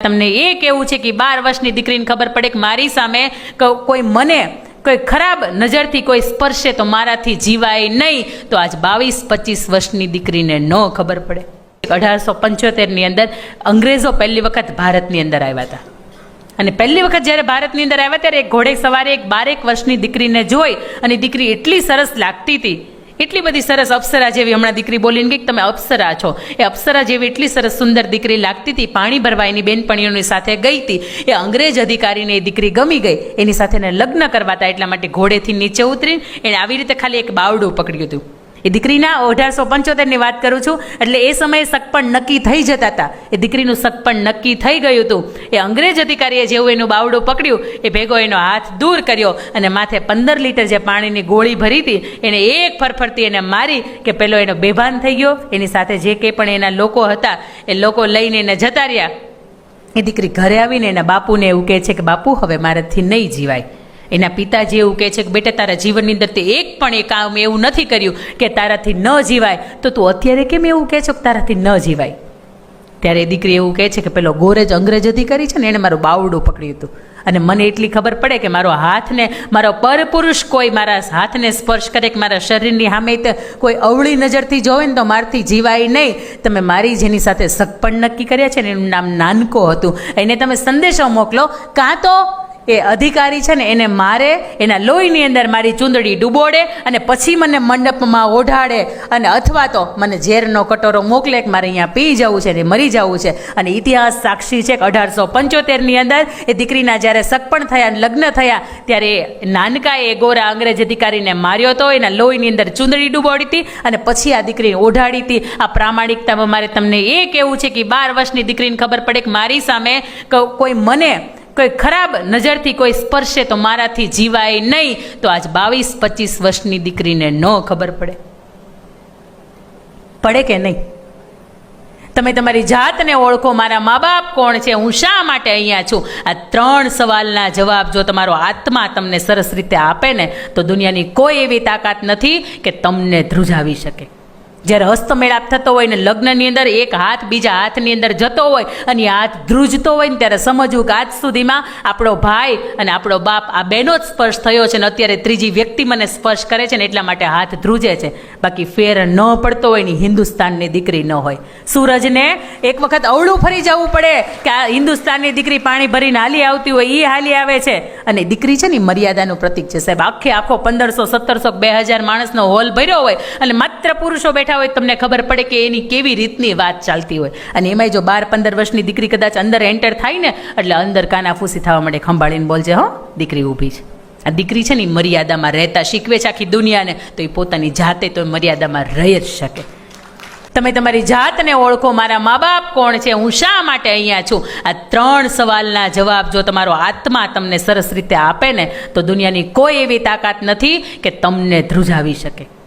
તમને એ કેવું છે કે બાર વર્ષની દીકરીને ખબર પડે કે મારી સામે કોઈ મને કોઈ ખરાબ નજરથી કોઈ સ્પર્શે તો મારાથી જીવાય નહીં. તો આજ બાવીસ, પચીસ વર્ષની દીકરીને ન ખબર પડે. અઢારસો પંચોતેરની અંદર અંગ્રેજો પહેલી વખત ભારતની અંદર આવ્યા હતા. અને પહેલી વખત જ્યારે ભારતની અંદર આવ્યા ત્યારે એક ઘોડે સવારે એક બારેક વર્ષની દીકરીને જોઈ અને દીકરી એટલી સરસ લાગતી હતી એટલી બધી સરસ અપ્સરા જેવી હમણાં દીકરી બોલીને કે તમે અપ્સરા છો. એ અપ્સરા જેવી એટલી સરસ સુંદર દીકરી લાગતી હતી, પાણી ભરવા એની બેનપણીઓની સાથે ગઈ હતી. એ અંગ્રેજ અધિકારીને એ દીકરી ગમી ગઈ. એની સાથે લગ્ન કરવાતા એટલા માટે ઘોડેથી નીચે ઉતરીને એણે આવી રીતે ખાલી એક બાવડું પકડ્યું હતું. એ દીકરીના અઢારસો પંચોતેરની વાત કરું છું, એટલે એ સમયે સગપણ નક્કી થઈ જતા હતા. એ દીકરીનું સગપણ નક્કી થઈ ગયું હતું. એ અંગ્રેજ અધિકારીએ જેવું એનું બાવડું પકડ્યું, એ ભેગો એનો હાથ દૂર કર્યો અને માથે પંદર લીટર જે પાણીની ગોળી ભરી હતી, એને એક ફરફરતી એને મારી કે પેલો એનો બેભાન થઈ ગયો. એની સાથે જે કંઈ પણ એના લોકો હતા, એ લોકો લઈને એને જતા રહ્યા. એ દીકરી ઘરે આવીને એના બાપુને એવું કહે છે કે, બાપુ, હવે મારાથી નહીં જીવાય. એના પિતાજી એવું કહે છે કે બેટા, તારા જીવનની અંદર તે એક પણ એ કામ એવું નથી કર્યું કે તારાથી ન જીવાય. તો તું અત્યારે કેમ એવું કહે છો કે તારાથી ન જીવાય? ત્યારે દીકરી એવું કહે છે કે પેલો ગોરેજ અંગ્રેજ અધિકારી છે ને એણે મારું બાવડું પકડ્યું હતું. અને મને એટલી ખબર પડે કે મારો હાથને, મારો પરપુરુષ કોઈ મારા હાથને સ્પર્શ કરે કે મારા શરીરની સામે કોઈ અવળી નજરથી જોવે ને તો મારથી જીવાય નહીં. તમે મારી જેની સાથે સગપણ નક્કી કર્યા છે ને, એનું નામ નાનકો હતું. એને તમે સંદેશો મોકલો. કાં તો એ અધિકારી છે ને એને મારે, એના લોહીની અંદર મારી ચૂંદડી ડૂબોડે અને પછી મને મંડપમાં ઓઢાડે અને અથવા તો મને ઝેરનો કટોરો મોકલે કે મારે અહીંયા પી જવું છે ને મરી જવું છે. અને ઇતિહાસ સાક્ષી છે કે અઢારસો પંચોતેરની અંદર એ દીકરીના જ્યારે સગપણ થયા અને લગ્ન થયા, ત્યારે નાનકાએ ગોરા અંગ્રેજ અધિકારીને માર્યો હતો એના લોહીની અંદર ચૂંદડી ડૂબોડી હતી અને પછી આ દીકરીને ઓઢાડી હતી. આ પ્રામાણિકતામાં મારે તમને એ કહેવું છે કે બાર વર્ષની દીકરીને ખબર પડે કે મારી સામે કોઈ મને કોઈ ખરાબ નજરથી કોઈ સ્પર્શે તો મારાથી જીવાય નહીં. તો આજ બાવીસ, પચીસ વર્ષની દીકરીને ન ખબર પડે. પડે કે નહીં? તમે તમારી જાતને ઓળખો, મારા મા બાપ કોણ છે, હું શા માટે અહીંયા છું? આ ત્રણ સવાલના જવાબ જો તમારો આત્મા તમને સરસ રીતે આપે ને, તો દુનિયાની કોઈ એવી તાકાત નથી કે તમને ધ્રુજાવી શકે. જ્યારે હસ્તમેળાપ થતો હોય ને લગ્નની અંદર એક હાથ બીજા હાથની અંદર જતો હોય અને હાથ ધ્રુજતો હોય ને ત્યારે સમજવું કે આજ સુધીમાં આપણો ભાઈ અને આપણો બાપ આ બેનો જ સ્પર્શ થયો છે ને અત્યારે ત્રીજી વ્યક્તિ મને સ્પર્શ કરે છે ને એટલા માટે હાથ ધ્રુજે છે. બાકી ફેર ન પડતો હોય ને હિન્દુસ્તાનની દીકરી ન હોય. સૂરજને એક વખત અવળું ફરી જવું પડે કે આ હિન્દુસ્તાનની દીકરી પાણી ભરીને હાલી આવતી હોય એ હાલી આવે છે. અને દીકરી છે ને મર્યાદાનું પ્રતીક છે. સાહેબ, આખે આખો પંદરસો, સત્તરસો બે હજાર માણસનો હોલ ભર્યો હોય અને માત્ર પુરુષો બેઠા હોય તમને ખબર પડે કે એની કેવી રીતની વાત ચાલતી હોય. અને એમાંય જો બાર પંદર વર્ષની દીકરી કદાચ અંદર એન્ટર થાય ને, એટલે અંદર કાનાફૂસી થવા માટે ખંભાળીને બોલજે, હો, દીકરી ઊભી છે. આ દીકરી છે ને મર્યાદામાં રહેતા શીખવે છે આખી દુનિયાને, તો એ પોતાની જાતે તો મર્યાદામાં રહી જ શકે. તમે તમારી જાતને ઓળખો, મારા મા બાપ કોણ છે, હું શા માટે અહીંયા છું? આ ત્રણ સવાલના જવાબ જો તમારો આત્મા તમને સરસ રીતે આપે ને, તો દુનિયાની કોઈ એવી તાકાત નથી કે તમને ધ્રુજાવી શકે.